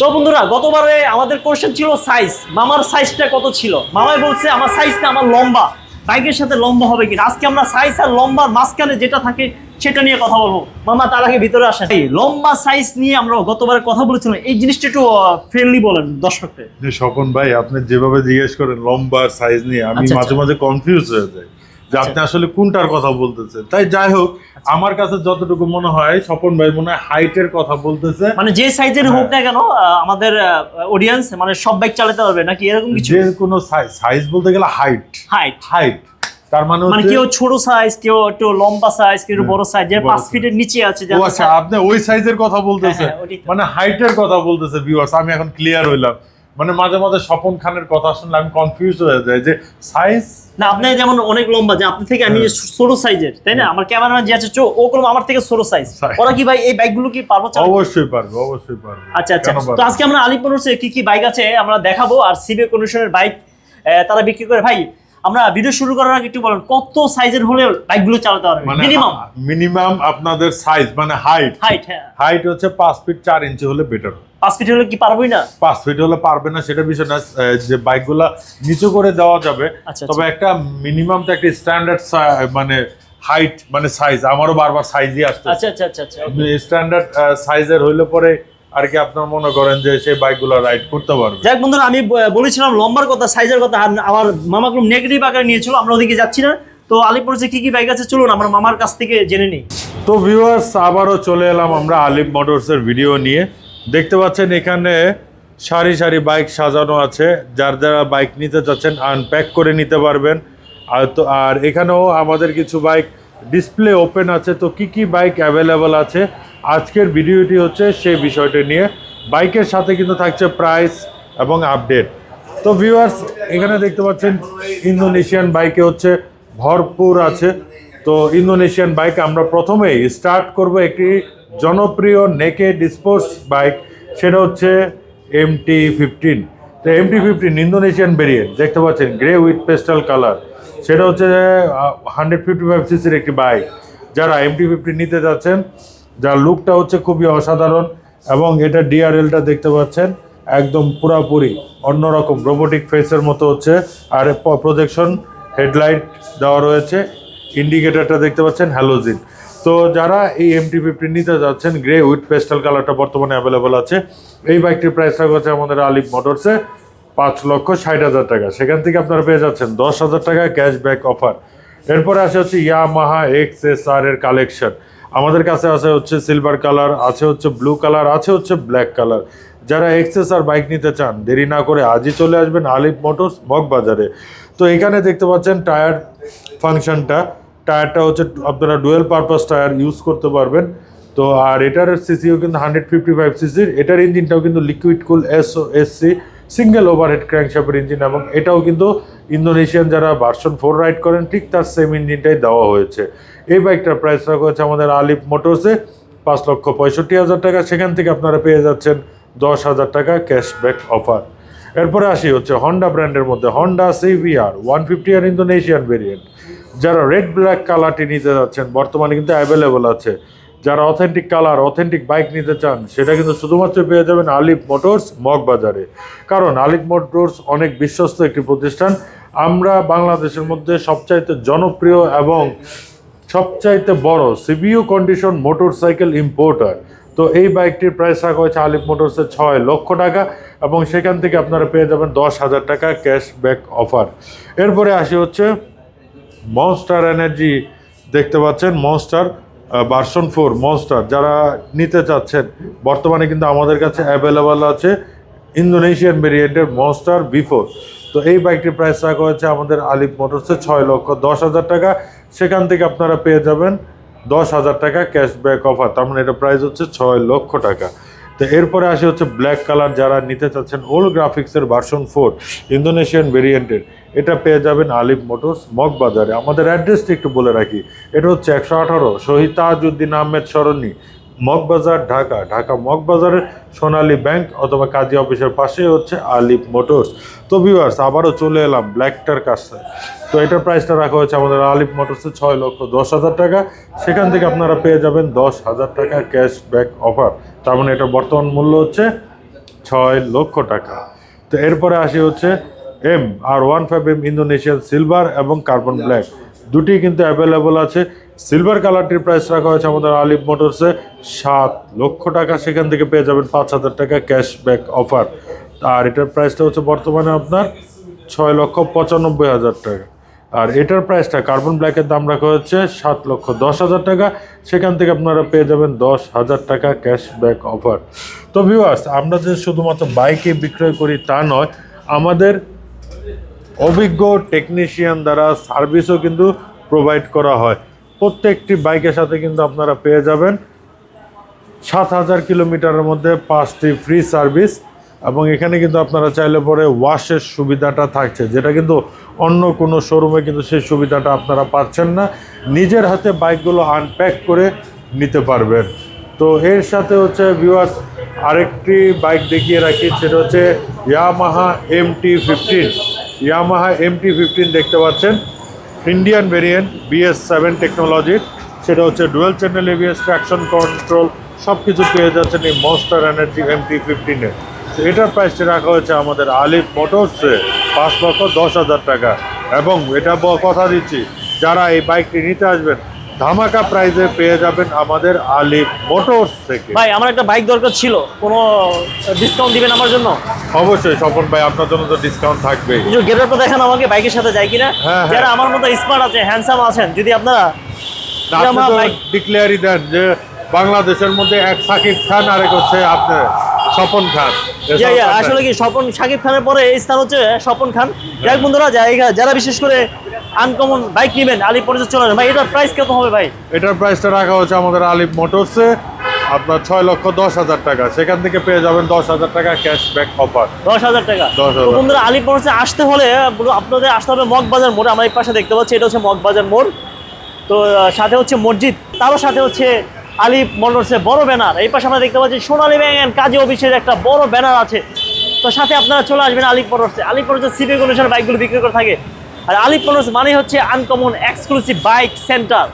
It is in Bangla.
তো বন্ধুরা গতবারে আমাদের কোশ্চেন ছিল সাইজ মামার সাইজটা কত ছিল? মামাই বলছে আমার সাইজটা আমার লম্বা। বাইকের সাথে লম্বা হবে কিনা? আজকে আমরা সাইজ আর লম্বার মাঝখানে যেটা থাকে সেটা নিয়ে কথা বলব। মামা তার আগে ভিতরে আসেন। এই লম্বা সাইজ নিয়ে আমরা গতবারে কথা বলেছিলাম। এই জিনিসটা একটু ফ্রেন্ডলি বলেন দর্শককে স্বপন ভাই আপনি যেভাবে জিজ্ঞেস করেন লম্বা সাইজ নিয়ে আমি আচ্ছা, মাঝে আচ্ছা। মাঝে কনফিউজ হয়ে যাই। যে আপনি আসলে কোনটার কথা বলতেছেন। তাই যাই হোক আমার কাছে যতটুকু মনে হয় স্বপন ভাই মনে হয় হাইটের কথা বলতেছে। মানে যে সাইজের হোক হ্যাঁ। না কেন আমাদের অডিয়েন্স মানে সব বাইক চালাতে পারবে নাকি এরকম কিছু? যে কোনো সাইজ সাইজ বলতে গেলে হাইট হাইট হাইট তার মানে মানে কেউ ছোট সাইজ কেউ একটু লম্বা সাইজ কেউ বড় সাইজ যে ফিটের নিচে আছে ও আচ্ছা আপনি ওই সাইজের কথা বলতেছেন হ্যাঁ, ওটাই তো। মানে হাইটের কথা বলতেছে ভিউয়ার্স আমি এখন ক্লিয়ার হইলাম। মানে মাঝে মাঝে স্বপন খানের কথা শুনলে আমি কনফিউজ হয়ে যাই যে সাইজ না আপনি যেমন অনেক লম্বা যে আপনি থেকে আমি ছোট সাইজের তাই না? আমার ক্যামেরাম্যান যে আছে চো ও কোনো আমার থেকে ছোট সাইজ ওরা কি ভাই এই বাইকগুলো কি পারব অবশ্যই পারব অবশ্যই পারব। আচ্ছা আচ্ছা। তো আজকে আমরা আলিপুর কি কি বাইক আছে আমরা দেখাবো। আর সিবি কন্ডিশনের বাইক তারা বিক্রি করে। ভাই আমরা ভিডিও শুরু করার আগে একটু বলেন কত সাইজের হলে বাইকগুলো চালাতে পারবে মানে মিনিমাম মিনিমাম আপনাদের সাইজ মানে হাইট হাইট হ্যাঁ। হাইট হচ্ছে পাঁচ ফিট চার ইঞ্চি হলে বেটার পাঁচ ফিট হলে কি পারবোই না? পাঁচ ফিট হলে পারবে না সেটা বিষয় না যে বাইকগুলা নিচু করে দেওয়া যাবে। আচ্ছা, তবে একটা মিনিমাম তো একটা স্ট্যান্ডার্ড মানে হাইট মানে সাইজ আমারও বারবার সাইজই আসছে আচ্ছা আচ্ছা আচ্ছা আচ্ছা স্ট্যান্ডার্ড সাইজের হইলে পরে আর কি আপনার মনে করেন যে সেই বাইকগুলো রাইড করতে পারবে? যাক বন্ধুরা আমি বলেছিলাম লম্বার কথা সাইজের কথা আর আমার মামা কোনো নেগেটিভ আকারে নিয়েছিল আমরা ওদিকে যাচ্ছি না। তো আলিপুর যে কি কি বাইক আছে চলুন আমরা মামার কাছ থেকে জেনে নিই। তো ভিউয়ার্স আবারও চলে এলাম আমরা আলিফ মোটরসের ভিডিও নিয়ে। দেখতে পাচ্ছেন এখানে সারি সারি বাইক সাজানো আছে। যার যারা বাইক নিতে চাচ্ছেন আনপ্যাক করে নিতে পারবেন। আর তো আর এখানেও আমাদের কিছু বাইক ডিসপ্লে ওপেন আছে। তো কি কি বাইক অ্যাভেলেবল আছে? আজকের ভিডিওটি হচ্ছে সেই বিষয়টি নিয়ে। বাইকের সাথে কিন্তু থাকছে প্রাইস এবং আপডেট তো ভিউয়ার্স এখানে দেখতে পাচ্ছেন, ইন্দোনেশিয়ান বাইকে হচ্ছে ভরপুর আছে। তো ইন্দোনেশিয়ান বাইক আমরা প্রথমেই স্টার্ট করব একটি জনপ্রিয় নেকেড স্পোর্টস বাইক সেটা হচ্ছে এমটি ফিফটিন তো এমটি ফিফটিন ইন্দোনেশিয়ান ভেরিয়েন্ট দেখতে পাচ্ছেন গ্রে উইথ পেস্টাল কালার সেটা হচ্ছে হান্ড্রেড ফিফটি ফাইভ সিসির একটি বাইক যারা এমটি ফিফটিন নিতে যাচ্ছেন যার লুকটা হচ্ছে খুবই অসাধারণ এবং এটা ডিআরএলটা দেখতে পাচ্ছেন, একদম পুরাপুরি অন্যরকম রোবোটিক ফেসের মতো হচ্ছে। আর প্রজেকশন হেডলাইট দেওয়া রয়েছে ইন্ডিকেটারটা দেখতে পাচ্ছেন হ্যালোজিন তো যারা এই এমটি ফিফটিন নিতে যাচ্ছেন গ্রে উইথ পেস্টাল কালারটা বর্তমানে অ্যাভেলেবল আছে। এই বাইকটির প্রাইস থাকবে হচ্ছে আমাদের আলিফ মোটরসে পাঁচ লক্ষ ষাট হাজার টাকা। সেখান থেকে আপনারা পেয়ে যাচ্ছেন দশ হাজার টাকা ক্যাশব্যাক অফার এরপরে আসে হচ্ছে ইয়ামাহা এক্স এস আর এর কালেকশন আমাদের কাছে আছে হচ্ছে সিলভার কালার আছে হচ্ছে ব্লু কালার আছে হচ্ছে ব্ল্যাক কালার যারা এক্সেস আর বাইক নিতে চান, দেরি না করে আজই চলে আসবেন আলিফ মোটরস বাজারে তো এখানে দেখতে পাচ্ছেন টায়ার ফাংশনটা টায়ারটা হচ্ছে আপনারা ডুয়েল পারপাস টায়ার ইউজ করতে পারবেন। তো আর এটার সিসিও কিন্তু হান্ড্রেড ফিফটি ফাইভ সিসির এটার ইঞ্জিনটাও কিন্তু liquid cool S O SC single overhead ক্র্যাঙ্কশাপের engine এবং এটাও কিন্তু ইন্দোনেশিয়ান যারা ভার্সন ফোর রাইড করেন, ঠিক তার সেম ইঞ্জিনটাই দেওয়া হয়েছে। এই বাইকটার প্রাইস রাখা হয়েছে আমাদের আলিফ মোটরসে পাঁচ লক্ষ পঁয়ষট্টি হাজার টাকা। সেখান থেকে আপনারা পেয়ে যাচ্ছেন দশ হাজার টাকা ক্যাশব্যাক অফার। এরপরে আসি হচ্ছে হন্ডা ব্র্যান্ডের মধ্যে। হন্ডা সিভিআর ওয়ান ফিফটি আর ইন্দোনেশিয়ান ভেরিয়েন্ট যারা রেড ব্ল্যাক কালারটি নিতে যাচ্ছেন, বর্তমানে কিন্তু অ্যাভেলেবল আছে। যারা অথেন্টিক কালার অথেন্টিক বাইক নিতে চান, সেটা কিন্তু শুধুমাত্র পেয়ে যাবেন আলিফ মোটরস মগবাজারে কারণ আলিফ মোটরস অনেক বিশ্বস্ত একটি প্রতিষ্ঠান। আমরা বাংলাদেশের মধ্যে সবচাইতে জনপ্রিয় এবং সবচাইতে বড় সিবিইউ কন্ডিশন মোটরসাইকেল ইম্পোর্টার তো এই বাইকটির প্রাইস রাখা হয়েছে আলিফ মোটরসের ছয় লক্ষ টাকা এবং সেখান থেকে আপনারা পেয়ে যাবেন দশ হাজার টাকা ক্যাশব্যাক অফার এরপরে আসি হচ্ছে মনস্টার এনার্জি দেখতে পাচ্ছেন মনস্টার ভার্সন ফোর মনস্টার যারা নিতে চাচ্ছেন, বর্তমানে কিন্তু আমাদের কাছে অ্যাভেলেবল আছে ইন্দোনেশিয়ান ভেরিয়েন্টের মনস্টার বিফোর তো এই বাইকটির প্রাইস রাখা হয়েছে আমাদের আলিফ মোটরসে ছয় লক্ষ দশ হাজার টাকা। সেখান থেকে আপনারা পেয়ে যাবেন দশ হাজার টাকা ক্যাশব্যাক অফার তার মানে এটা প্রাইস হচ্ছে ছয় লক্ষ টাকা। তো এরপরে আসে হচ্ছে ব্ল্যাক কালার যারা নিতে চাচ্ছেন ওল্ড গ্রাফিক্সের ভার্সন ফোর ইন্দোনেশিয়ান ভেরিয়েন্টের এটা পেয়ে যাবেন আলিফ মোটরস মগবাজারে আমাদের অ্যাড্রেসটি একটু বলে রাখি। এটা হচ্ছে একশো আঠারো, শহীদ তাজউদ্দিন আহমেদ সরণি মগবাজার, ঢাকা। ঢাকা মগবাজারের সোনালী ব্যাংক অথবা কাজী অফিসের পাশে হচ্ছে আলিফ মোটরস। তো ভিউয়ার্স আবারও চলে এলাম ব্ল্যাকটার কাছে তো এটার প্রাইসটা রাখা হয়েছে আমাদের আলিফ মোটরসে ছয় লক্ষ দশ হাজার টাকা। সেখান থেকে আপনারা পেয়ে যাবেন দশ হাজার টাকা ক্যাশব্যাক অফার তার মানে এটার বর্তমান মূল্য হচ্ছে ছয় লক্ষ টাকা। তো এরপরে আসি হচ্ছে M R one five M Indonesian silver এবং কার্বন ব্ল্যাক দুটি কিন্তু অ্যাভেলেবল আছে। সিলভার কালারটির প্রাইস রাখা হয়েছে আমাদের আলিফ মোটরসে সাত লক্ষ টাকা। সেখান থেকে পেয়ে যাবেন পাঁচ হাজার টাকা ক্যাশব্যাক অফার আর এটার প্রাইসটা হচ্ছে বর্তমানে আপনার ছয় লক্ষ পঁচানব্বই হাজার টাকা। আর এটার প্রাইসটা কার্বন ব্ল্যাকের দাম রাখা হচ্ছে সাত লক্ষ দশ হাজার টাকা। সেখান থেকে আপনারা পেয়ে যাবেন দশ হাজার টাকা ক্যাশব্যাক অফার তো ভিউয়ার্স আমরা যে শুধুমাত্র বাইকে বিক্রয় করি তা নয়, আমাদের অভিজ্ঞ টেকনিশিয়ান দ্বারা সার্ভিসও কিন্তু প্রোভাইড করা হয়। প্রত্যেকটি বাইকের সাথে কিন্তু আপনারা পেয়ে যাবেন সাত হাজার কিলোমিটারের মধ্যে পাঁচটি ফ্রি সার্ভিস এবং এখানে কিন্তু আপনারা চাইলে পরে ওয়াশের সুবিধাটা থাকছে, যেটা কিন্তু অন্য কোনো শোরুমে কিন্তু সেই সুবিধাটা আপনারা পাচ্ছেন না। নিজের হাতে বাইকগুলো আনপ্যাক করে নিতে পারবেন। তো এর সাথে হচ্ছে ভিউয়ার্স আরেকটি বাইক দেখিয়ে রাখি, সেটা হচ্ছে Yamaha M T fifteen Yamaha M T fifteen দেখতে পাচ্ছেন। ইন্ডিয়ান ভেরিয়েন্ট বিএস সেভেন টেকনোলজির সেটা হচ্ছে dual channel ABS traction control সব কিছু পেয়ে যাচ্ছেন এই মস্টার এনার্জি এম টি ফিফটিনে তো এটার প্রাইসটি রাখা হয়েছে আমাদের আলিফ মোটরসে পাঁচ লক্ষ দশ হাজার টাকা। এবং এটা কথা দিচ্ছি, যারা এই বাইকটি নিতে আসবেন, ধামাকা প্রাইজে পেয়ে যাবেন আমাদের আলিফ মোটরস থেকে। ভাই, আমার একটা বাইক দরকার ছিল, কোনো ডিসকাউন্ট দিবেন আমার জন্য? অবশ্যই স্বপন ভাই আপনার জন্য তো ডিসকাউন্ট থাকবেই। কিছু গেটআপটা দেখান আমাকে বাইকের সাথে যায় কিনা। হ্যাঁ, হ্যাঁ। যারা আমার মতো স্মার্ট আছে হ্যান্ডসাম আছেন যদি আপনারা ডিক্লেয়ারই দেন যে বাংলাদেশের মধ্যে এক সাকিব খান আরেক হচ্ছে আপনার স্বপন খান। আসলে কি স্বপন শাকিব খানের পরে এই স্থান হচ্ছে স্বপন খান। যাই বন্ধুরা জায়গা যারা বিশেষ করে আনকমন বাইক নেবেন আলিপুরে চলে ভাই এটার প্রাইস কত হবে ভাই? এটার প্রাইসটা রাখা হচ্ছে আমাদের আলিফ মোটরসে। আপনার ছয় লক্ষ দশ হাজার টাকা। সেখান থেকে পেয়ে যাবেন দশ হাজার টাকা ক্যাশব্যাক অফার দশ হাজার টাকা। 10,000 তো বন্ধুরা আলিপুরে আসতে হলে আপনাদের আসতে হবে মগবাজার মোড়। আমরা এই পাশে দেখতে পাচ্ছি এটা হচ্ছে মগবাজার মোড়। তো সাথে হচ্ছে মসজিদ তারও সাথে হচ্ছে আলিফ মোটরসের বড় ব্যানার। এই পাশে আমরা দেখতে পাচ্ছি সোনালী ব্যাংক অ্যান্ড কাজী অফিসের একটা বড় ব্যানার আছে। তো সাথে আপনারা চলে আসবেন আলিফ মোটরসে আলিফ মোটরসে সিবি অনুসারে বাইকগুলো বিক্রি করে থাকে। আর আলিফ মোটরস মানে হচ্ছে আনকমন এক্সক্লুসিভ বাইক সেন্টার